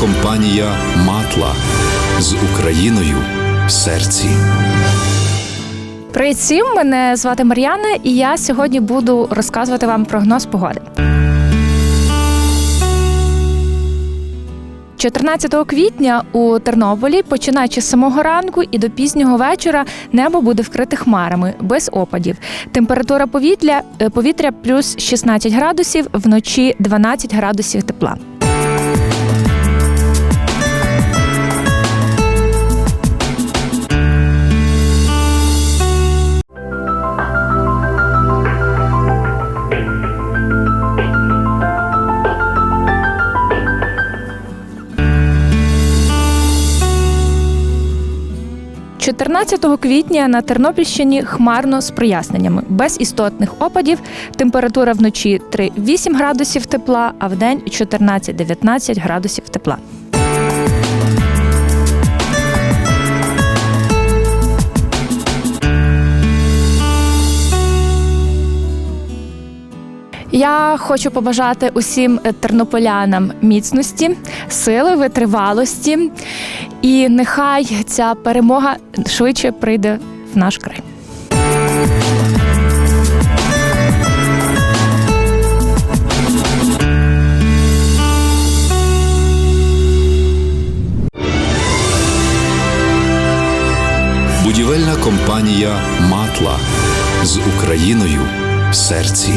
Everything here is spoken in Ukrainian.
компанія Матла з Україною в серці. Привіт всім! Мене звати Мар'яна, і я сьогодні буду розказувати вам прогноз погоди. 14 квітня у Тернополі, починаючи з самого ранку і до пізнього вечора, небо буде вкрите хмарами без опадів. Температура повітря, е, повітря плюс 16 градусів, вночі 12 градусів тепла. – 14 квітня на Тернопільщині хмарно з проясненнями, без істотних опадів. Температура вночі 3-8 градусів тепла, а вдень 14-19 градусів тепла. Я хочу побажати усім тернополянам міцності, сили, витривалості, і нехай ця перемога швидше прийде в наш край. Будівельна компанія Матла з Україною в серці.